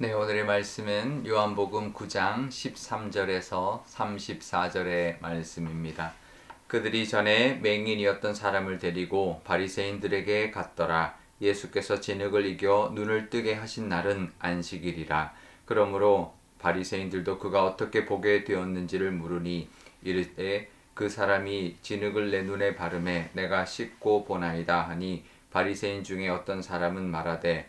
네, 오늘의 말씀은 요한복음 9장 13절에서 34절의 말씀입니다. 그들이 전에 맹인이었던 사람을 데리고 바리새인들에게 갔더라. 예수께서 진흙을 이겨 눈을 뜨게 하신 날은 안식일이라. 그러므로 바리새인들도 그가 어떻게 보게 되었는지를 물으니 이르되 그 사람이 진흙을 내 눈에 바르매 내가 씻고 보나이다 하니 바리새인 중에 어떤 사람은 말하되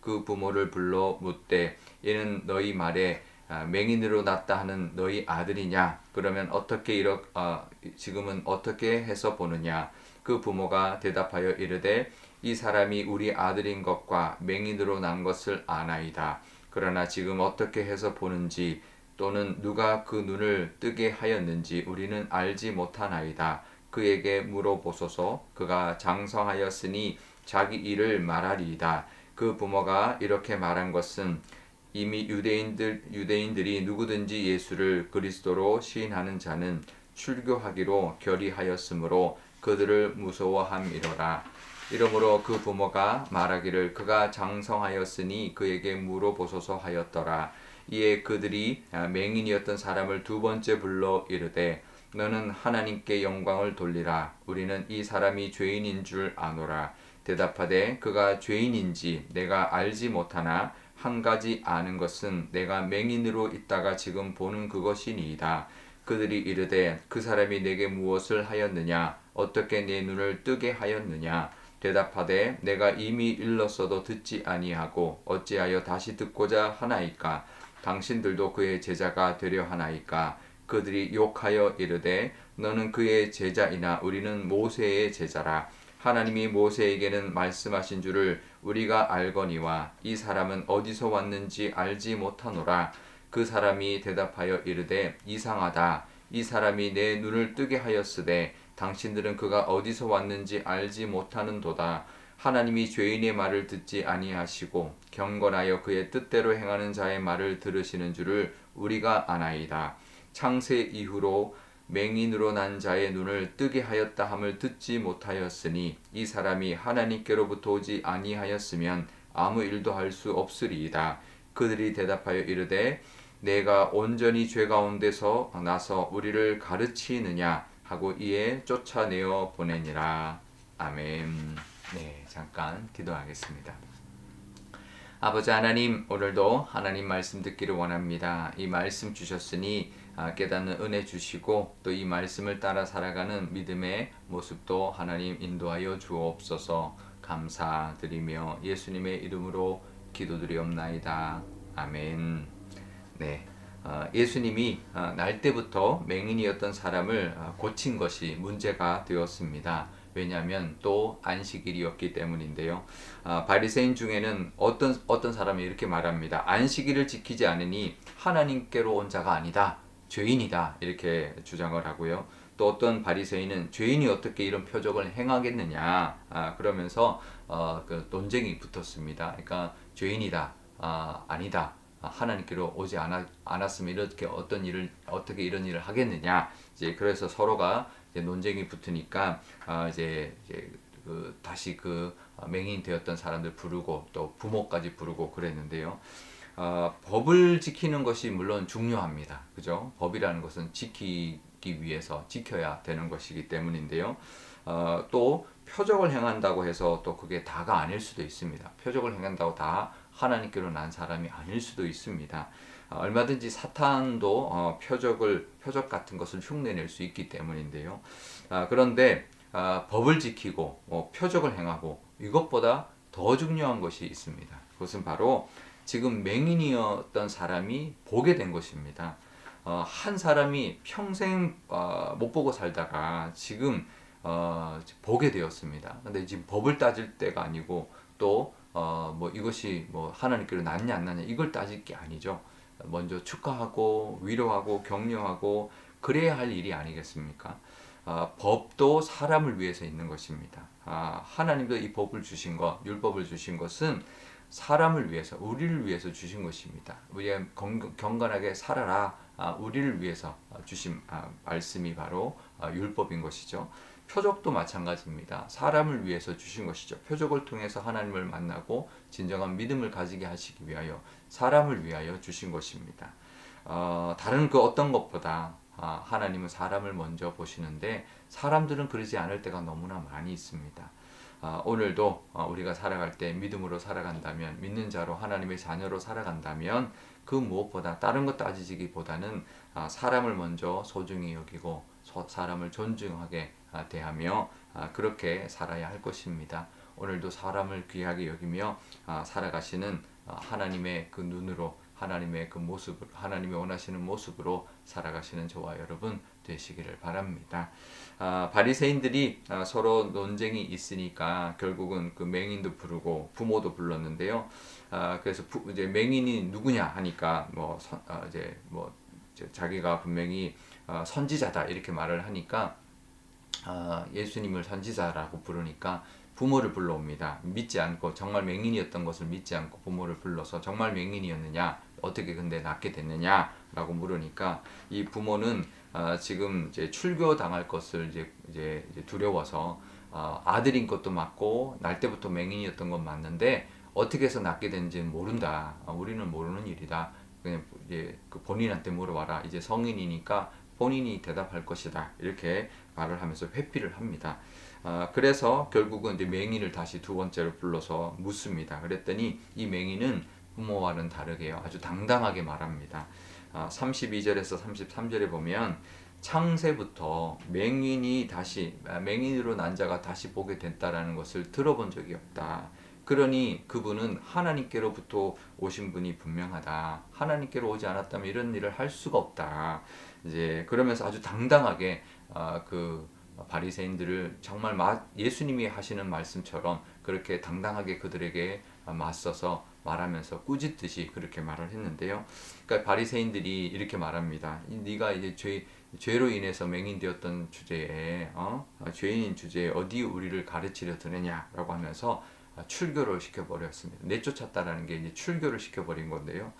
그 부모를 불러 묻되 이는 너희 말에 아, 맹인으로 났다 하는 너희 아들이냐? 그러면 어떻게 이렇 어, 지금은 어떻게 해서 보느냐? 그 부모가 대답하여 이르되 이 사람이 우리 아들인 것과 맹인으로 난 것을 아나이다. 그러나 지금 어떻게 해서 보는지 또는 누가 그 눈을 뜨게 하였는지 우리는 알지 못하나이다. 그에게 물어보소서. 그가 장성하였으니 자기 일을 말하리이다 그 부모가 이렇게 말한 것은 이미 유대인들 유대인들이 누구든지 예수를 그리스도로 시인하는 자는 출교하기로 결의하였으므로 그들을 무서워함이로라. 이러므로 그 부모가 말하기를 그가 장성하였으니 그에게 물어보소서 하였더라. 이에 그들이 맹인이었던 사람을 두 번째 불러 이르되 너는 하나님께 영광을 돌리라. 우리는 이 사람이 죄인인 줄 아노라. 대답하되 그가 죄인인지 내가 알지 못하나 한 가지 아는 것은 내가 맹인으로 있다가 지금 보는 그것이니이다. 그들이 이르되 그 사람이 내게 무엇을 하였느냐 어떻게 내 눈을 뜨게 하였느냐 대답하되 내가 이미 일렀어도 듣지 아니하고 어찌하여 다시 듣고자 하나이까 당신들도 그의 제자가 되려 하나이까 그들이 욕하여 이르되 너는 그의 제자이나 우리는 모세의 제자라 하나님이 모세에게는 말씀하신 줄을 우리가 알거니와 이 사람은 어디서 왔는지 알지 못하노라. 그 사람이 대답하여 이르되 이상하다. 이 사람이 내 눈을 뜨게 하였으되 당신들은 그가 어디서 왔는지 알지 못하는도다. 하나님이 죄인의 말을 듣지 아니하시고 경건하여 그의 뜻대로 행하는 자의 말을 들으시는 줄을 우리가 아나이다. 창세 이후로 맹인으로 난 자의 눈을 뜨게 하였다 함을 듣지 못하였으니 이 사람이 하나님께로부터 오지 아니하였으면 아무 일도 할 수 없으리이다. 그들이 대답하여 이르되 내가 온전히 죄 가운데서 나서 우리를 가르치느냐 하고 이에 쫓아내어 보내니라. 아멘. 네, 잠깐 기도하겠습니다. 아버지 하나님, 오늘도 하나님 말씀 듣기를 원합니다. 이 말씀 주셨으니 아, 깨닫는 은혜 주시고 또 이 말씀을 따라 살아가는 믿음의 모습도 하나님 인도하여 주옵소서 감사드리며 예수님의 이름으로 기도드리옵나이다. 아멘. 네. 어, 예수님이 어, 날 때부터 맹인이었던 사람을 어, 고친 것이 문제가 되었습니다. 왜냐하면 또 안식일이었기 때문인데요. 바리새인 중에는 어떤 어떤 사람이 이렇게 말합니다. 안식일을 지키지 않으니 하나님께로 온 자가 아니다. 죄인이다 이렇게 주장을 하고요. 또 어떤 바리새인은 죄인이 어떻게 이런 표적을 행하겠느냐 아, 그러면서 어, 그 논쟁이 붙었습니다. 그러니까 죄인이다 아, 아니다 아, 하나님께로 오지 않았, 않았으면 이렇게 어떤 일을 어떻게 이런 일을 하겠느냐 이제 그래서 서로가 이제 논쟁이 붙으니까 아, 이제, 이제 그 다시 그 맹인 되었던 사람들 부르고 또 부모까지 부르고 그랬는데요. 어, 법을 지키는 것이 물론 중요합니다. 그죠? 법이라는 것은 지키기 위해서 지켜야 되는 것이기 때문인데요. 어, 또 표적을 행한다고 해서 또 그게 다가 아닐 수도 있습니다. 표적을 행한다고 다 하나님께로 난 사람이 아닐 수도 있습니다. 어, 얼마든지 사탄도 어, 표적을 표적 같은 것을 흉내낼 수 있기 때문인데요. 아, 그런데 아, 법을 지키고 어, 표적을 행하고 이것보다 더 중요한 것이 있습니다. 그것은 바로 지금 맹인이었던 사람이 보게 된 것입니다. 어, 한 사람이 평생 어, 못 보고 살다가 지금 어, 보게 되었습니다. 근데 지금 법을 따질 때가 아니고 또 어, 뭐 이것이 뭐 하나님께로 낫냐 안 낫냐 이걸 따질 게 아니죠. 먼저 축하하고 위로하고 격려하고 그래야 할 일이 아니겠습니까? 아, 법도 사람을 위해서 있는 것입니다. 아, 하나님도 이 법을 주신 것, 율법을 주신 것은 사람을 위해서, 우리를 위해서 주신 것입니다. 우리가 경, 경건하게 살아라, 아, 우리를 위해서 주신 아, 말씀이 바로 아, 율법인 것이죠. 표적도 마찬가지입니다. 사람을 위해서 주신 것이죠. 표적을 통해서 하나님을 만나고 진정한 믿음을 가지게 하시기 위하여 사람을 위하여 주신 것입니다. 어, 다른 그 어떤 것보다 아, 하나님은 사람을 먼저 보시는데 사람들은 그러지 않을 때가 너무나 많이 있습니다. 아, 오늘도 어, 우리가 살아갈 때 믿음으로 살아간다면 믿는 자로 하나님의 자녀로 살아간다면 그 무엇보다 다른 것 따지기보다는 아, 사람을 먼저 소중히 여기고 소, 사람을 존중하게 아, 대하며 아, 그렇게 살아야 할 것입니다. 오늘도 사람을 귀하게 여기며 아, 살아가시는 아, 하나님의 그 눈으로 하나님의 그 모습을 하나님이 원하시는 모습으로 살아가시는 저와 여러분 되시기를 바랍니다. 아, 바리새인들이 아, 서로 논쟁이 있으니까 결국은 그 맹인도 부르고 부모도 불렀는데요. 아, 그래서 부, 이제 맹인이 누구냐 하니까 뭐 선, 아, 이제 뭐 이제 자기가 분명히 어, 선지자다 이렇게 말을 하니까 아, 예수님을 선지자라고 부르니까 부모를 불러옵니다. 믿지 않고 정말 맹인이었던 것을 믿지 않고 부모를 불러서 정말 맹인이었느냐 어떻게 근데 낫게 됐느냐라고 물으니까 이 부모는 아, 지금 이제 출교 당할 것을 이제 이제, 이제 두려워서 아, 아들인 것도 맞고 날 때부터 맹인이었던 건 맞는데 어떻게 해서 낫게 된지는 모른다. 아, 우리는 모르는 일이다. 그냥 이제 그 본인한테 물어봐라. 이제 성인이니까 본인이 대답할 것이다. 이렇게 말을 하면서 회피를 합니다. 아, 그래서 결국은 이제 맹인을 다시 두 번째로 불러서 묻습니다. 그랬더니 이 맹인은 부모와는 다르게요. 아주 당당하게 말합니다. 아, 32절에서 33절에 보면 창세부터 맹인이 다시 아, 맹인으로 난 자가 다시 보게 됐다라는 것을 들어본 적이 없다. 그러니 그분은 하나님께로부터 오신 분이 분명하다. 하나님께로 오지 않았다면 이런 일을 할 수가 없다. 이제 그러면서 아주 당당하게 아, 그 바리새인들을 정말 마, 예수님이 하시는 말씀처럼 그렇게 당당하게 그들에게 맞서서 말하면서 꾸짖듯이 그렇게 말을 했는데요. 그러니까 바리새인들이 이렇게 말합니다. 네가 이제 죄 죄로 인해서 맹인되었던 주제에 어? 죄인인 주제에 어디 우리를 가르치려 드느냐라고 하면서 출교를 시켜버렸습니다. 내쫓았다라는 게 이제 출교를 시켜버린 건데요.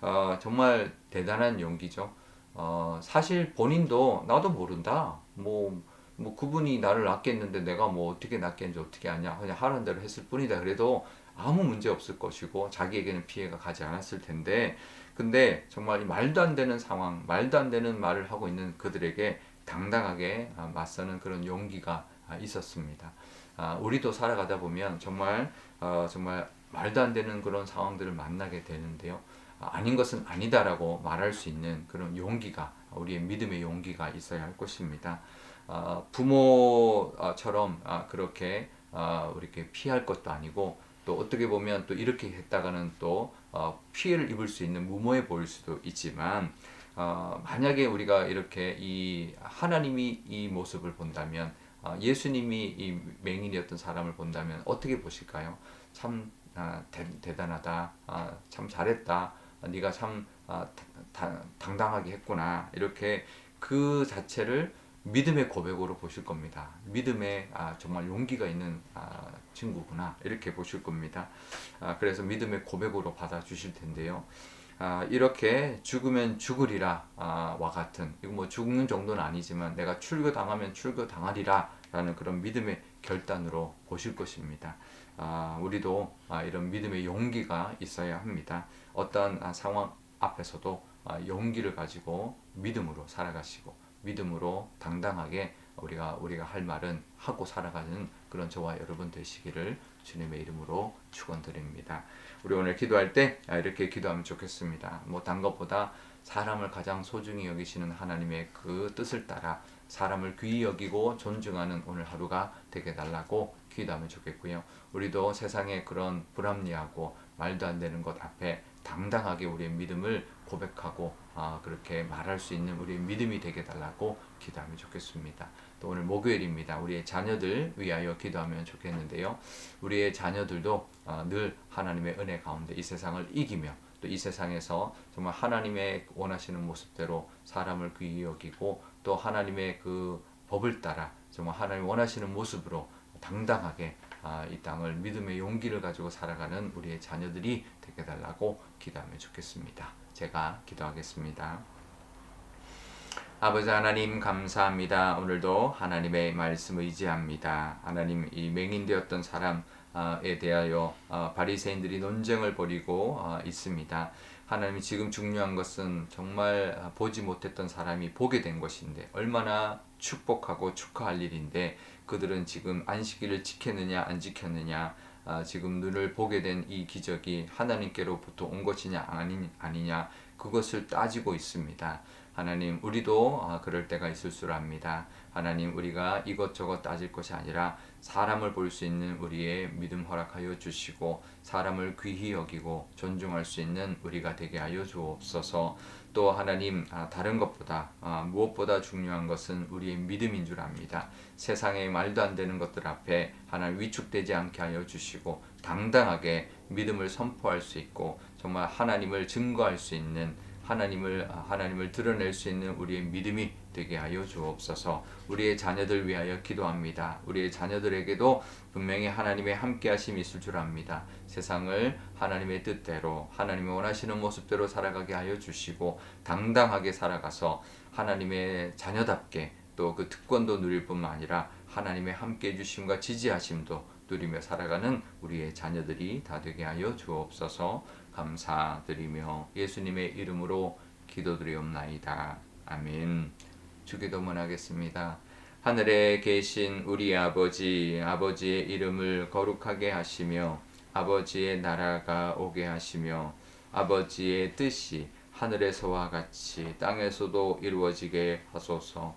어, 정말 대단한 용기죠. 어, 사실 본인도 나도 모른다. 뭐, 뭐 그분이 나를 낫겠는데 내가 뭐 어떻게 낫겠는지 어떻게 아냐. 그냥 하는 대로 했을 뿐이다. 그래도 아무 문제 없을 것이고 자기에게는 피해가 가지 않았을 텐데 근데 정말 이 말도 안 되는 상황, 말도 안 되는 말을 하고 있는 그들에게 당당하게 아, 맞서는 그런 용기가 아, 있었습니다. 아, 우리도 살아가다 보면 정말 어, 정말 말도 안 되는 그런 상황들을 만나게 되는데요. 아닌 것은 아니다라고 말할 수 있는 그런 용기가 우리의 믿음의 용기가 있어야 할 것입니다. 부모처럼 그렇게 우리게 피할 것도 아니고 또 어떻게 보면 또 이렇게 했다가는 또 어, 피해를 입을 수 있는 무모해 보일 수도 있지만 어, 만약에 우리가 이렇게 이 하나님이 이 모습을 본다면 어, 예수님이 이 맹인이었던 사람을 본다면 어떻게 보실까요? 참 아, 대, 단하다 아, 참 잘했다. 아, 네가 참 아, 다, 당당하게 했구나. 이렇게 그 자체를 믿음의 고백으로 보실 겁니다. 믿음에 아, 정말 용기가 있는 아, 친구구나 이렇게 보실 겁니다. 아, 그래서 믿음의 고백으로 받아주실 텐데요. 아, 이렇게 죽으면 죽으리라 아, 와 같은 이거 뭐 죽는 정도는 아니지만 내가 출교 당하면 출교 당하리라 라는 그런 믿음의 결단으로 보실 것입니다. 아, 우리도 아, 이런 믿음의 용기가 있어야 합니다. 어떤 아, 상황 앞에서도 아, 용기를 가지고 믿음으로 살아가시고 믿음으로 당당하게 우리가 우리가 할 말은 하고 살아가는 그런 저와 여러분 되시기를 주님의 이름으로 축원드립니다. 우리 오늘 기도할 때 아, 이렇게 기도하면 좋겠습니다. 뭐 단 것보다 사람을 가장 소중히 여기시는 하나님의 그 뜻을 따라 사람을 귀히 여기고 존중하는 오늘 하루가 되게 달라고 기도하면 좋겠고요. 우리도 세상에 그런 불합리하고 말도 안 되는 것 앞에 당당하게 우리의 믿음을 고백하고 아, 그렇게 말할 수 있는 우리의 믿음이 되게 달라고 기도하면 좋겠습니다. 또 오늘 목요일입니다. 우리의 자녀들 위하여 기도하면 좋겠는데요. 우리의 자녀들도 어, 늘 하나님의 은혜 가운데 이 세상을 이기며 또 이 세상에서 정말 하나님의 원하시는 모습대로 사람을 귀히 여기고 또 하나님의 그 법을 따라 정말 하나님 원하시는 모습으로 당당하게 아, 이 땅을 믿음의 용기를 가지고 살아가는 우리의 자녀들이 되게 달라고 기도하면 좋겠습니다. 제가 기도하겠습니다. 아버지 하나님 감사합니다. 오늘도 하나님의 말씀 의지합니다. 하나님 이 맹인되었던 사람에 대하여 어, 바리새인들이 논쟁을 벌이고 어, 있습니다. 하나님 지금 중요한 것은 정말 보지 못했던 사람이 보게 된 것인데 얼마나 축복하고 축하할 일인데 그들은 지금 안식일을 지켰느냐 안 지켰느냐 아, 지금 눈을 보게 된 이 기적이 하나님께로부터 온 것이냐 아니, 아니냐 그것을 따지고 있습니다. 하나님 우리도 아, 그럴 때가 있을 줄 압니다. 하나님 우리가 이것저것 따질 것이 아니라 사람을 볼 수 있는 우리의 믿음 허락하여 주시고 사람을 귀히 여기고 존중할 수 있는 우리가 되게 하여 주옵소서. 또 하나님 아, 다른 것보다 아, 무엇보다 중요한 것은 우리의 믿음인 줄 압니다. 세상의 말도 안 되는 것들 앞에 하나님 위축되지 않게 하여 주시고 당당하게 믿음을 선포할 수 있고 정말 하나님을 증거할 수 있는 하나님을 아, 하나님을 드러낼 수 있는 우리의 믿음이 되게 하여 주옵소서. 우리의 자녀들 위하여 기도합니다. 우리의 자녀들에게도 분명히 하나님의 함께하심이 있을 줄 압니다. 세상을 하나님의 뜻대로 하나님의 원하시는 모습대로 살아가게 하여 주시고 당당하게 살아가서 하나님의 자녀답게 또 그 특권도 누릴 뿐만 아니라 하나님의 함께 해 주심과 지지하심도 누리며 살아가는 우리의 자녀들이 다 되게 하여 주옵소서 감사드리며 예수님의 이름으로 기도드리옵나이다. 아멘. 주기도문 하겠습니다. 하늘에 계신 우리 아버지, 아버지의 이름을 거룩하게 하시며 아버지의 나라가 오게 하시며 아버지의 뜻이 하늘에서와 같이 땅에서도 이루어지게 하소서.